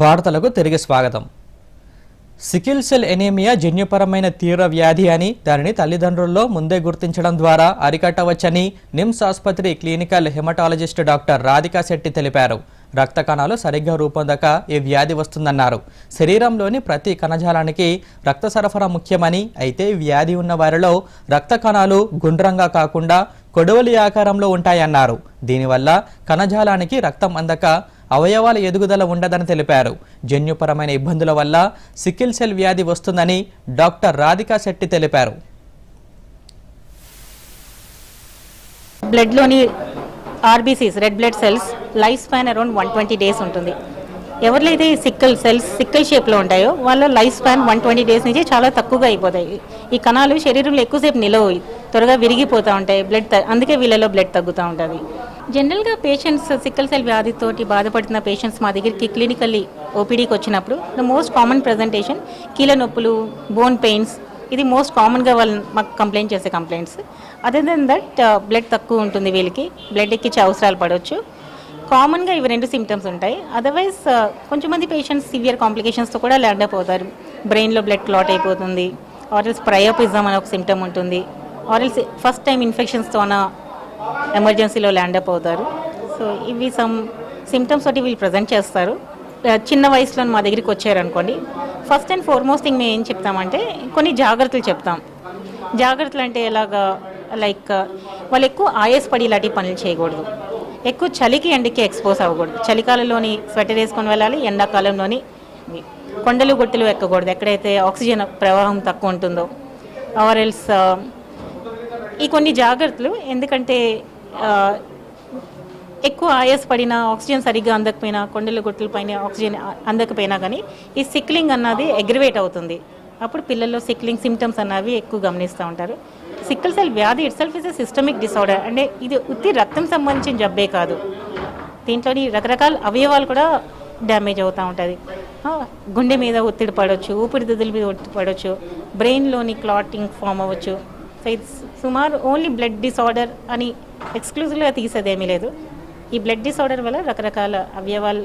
వార్తలకు తిరిగి స్వాగతం. సికిల్ సెల్ ఎనీమియా జన్యుపరమైన తీవ్ర వ్యాధి అని దానిని తల్లిదండ్రుల్లో ముందే గుర్తించడం ద్వారా అరికట్టవచ్చని నిమ్స్ ఆసుపత్రి clinical haematologist doctor Radhika Shetty తెలిపారు. రక్త కణాలు సరిగ్గా రూపొందక ఈ వ్యాధి వస్తుందన్నారు. శరీరంలోని ప్రతి కణజాలానికి రక్త సరఫరా ముఖ్యమని అయితే వ్యాధి ఉన్న వారిలో రక్త కణాలు గుండ్రంగా కాకుండా కొడవలి ఆకారంలో ఉంటాయన్నారు. దీనివల్ల కణజాలానికి రక్తం అందక అవయవాల ఎదుగుదల ఉండదని తెలిపారు. జన్యుపరమైన ఇబ్బందుల వల్ల సికిల్ సెల్ వ్యాధి వస్తుందని డాక్టర్ రాధికా శెట్టి తెలిపారు. బ్లడ్లోని RBCs red blood cells life span around one twenty days ఉంటుంది. ఎవరిలో సిక్కల్ సెల్స్ సిక్కల్ షేప్లో ఉంటాయో వాళ్ళ life span one twenty days నుంచి చాలా తక్కువగా అయిపోతాయి. ఈ కణాలు శరీరంలో ఎక్కువసేపు నిలవు త్వరగా విరిగిపోతూ ఉంటాయి బ్లడ్ అందుకే వీళ్ళలో బ్లడ్ తగ్గుతూ ఉంటుంది. జనరల్గా పేషెంట్స్ సిక్కల్ సెల్ వ్యాధితోటి బాధపడుతున్న పేషెంట్స్ మా దగ్గరికి క్లినికల్లీ ఓపీడీకి వచ్చినప్పుడు ద మోస్ట్ కామన్ ప్రజెంటేషన్ కీళ్ళ నొప్పులు బోన్ పెయిన్స్ ఇది మోస్ట్ కామన్గా వాళ్ళు మాకు కంప్లైంట్ చేసే complaints. Other than that blood తక్కువ ఉంటుంది వీళ్ళకి బ్లడ్ ఎక్కించే అవసరాలు పడవచ్చు కామన్గా ఇవి రెండు సిమ్టమ్స్ ఉంటాయి. అదర్వైజ్ కొంచెం మంది పేషెంట్స్ సివియర్ కాంప్లికేషన్స్తో కూడా ల్యాండ్ అయిపోతారు అవుతారు. బ్రెయిన్లో బ్లడ్ క్లాట్ అయిపోతుంది ఆర్ఎల్స్ ప్రయోపిజం అనే ఒక సిమ్టమ్ ఉంటుంది ఆర్ఎల్స్ ఫస్ట్ టైం ఇన్ఫెక్షన్స్తో అన్న ఎమర్జెన్సీలో ల్యాండ్ అప్ అవుతారు. సో ఇవి సమ్ సిమ్టమ్స్ తోటి వీళ్ళు ప్రజెంట్ చేస్తారు. చిన్న వయసులో మా దగ్గరికి వచ్చారనుకోండి ఫస్ట్ అండ్ ఫార్మోస్ట్ థింగ్ మేము ఏం చెప్తామంటే కొన్ని జాగ్రత్తలు చెప్తాం. జాగ్రత్తలు అంటే ఎలాగా లైక్ వాళ్ళు ఎక్కువ ఆయాసపడి ఇలాంటి పనులు చేయకూడదు. ఎక్కువ చలికి ఎండకి ఎక్స్పోజ్ అవ్వకూడదు. చలికాలంలోని స్వెటర్ వేసుకొని వెళ్ళాలి ఎండాకాలంలోని కొండలు గొట్టెలు ఎక్కకూడదు. ఎక్కడైతే ఆక్సిజన్ ప్రవాహం తక్కువ ఉంటుందో ఆర్ ఎల్స్ ఈ కొన్ని జాగ్రత్తలు ఎందుకంటే ఎక్కువ ఆయాస్ పడినా ఆక్సిజన్ సరిగ్గా అందకపోయినా కొండల గుట్టల పైన ఆక్సిజన్ అందకపోయినా కానీ ఈ సిక్లింగ్ అన్నది అగ్రివేట్ అవుతుంది. అప్పుడు పిల్లల్లో సిక్లింగ్ సిమ్టమ్స్ అన్నవి ఎక్కువ గమనిస్తూ ఉంటారు. సిక్కల్ సెల్ వ్యాధి itself is a systemic disorder. అంటే ఇది ఉత్తి రక్తం సంబంధించిన జబ్బే కాదు. దీంట్లోని రకరకాల అవయవాలు కూడా డ్యామేజ్ అవుతూ ఉంటుంది గుండె మీద ఒత్తిడి పడవచ్చు ఊపిరితిత్తుల మీద ఒత్తిడి పడవచ్చు బ్రెయిన్లోని క్లాటింగ్ ఫామ్ అవ్వచ్చు. సో ఇది సుమారు ఓన్లీ బ్లడ్ డిసార్డర్ అని ఎక్స్క్లూజివ్గా తీసేదేమీ లేదు. ఈ బ్లడ్ డిసార్డర్ వల్ల రకరకాల అవయవాలు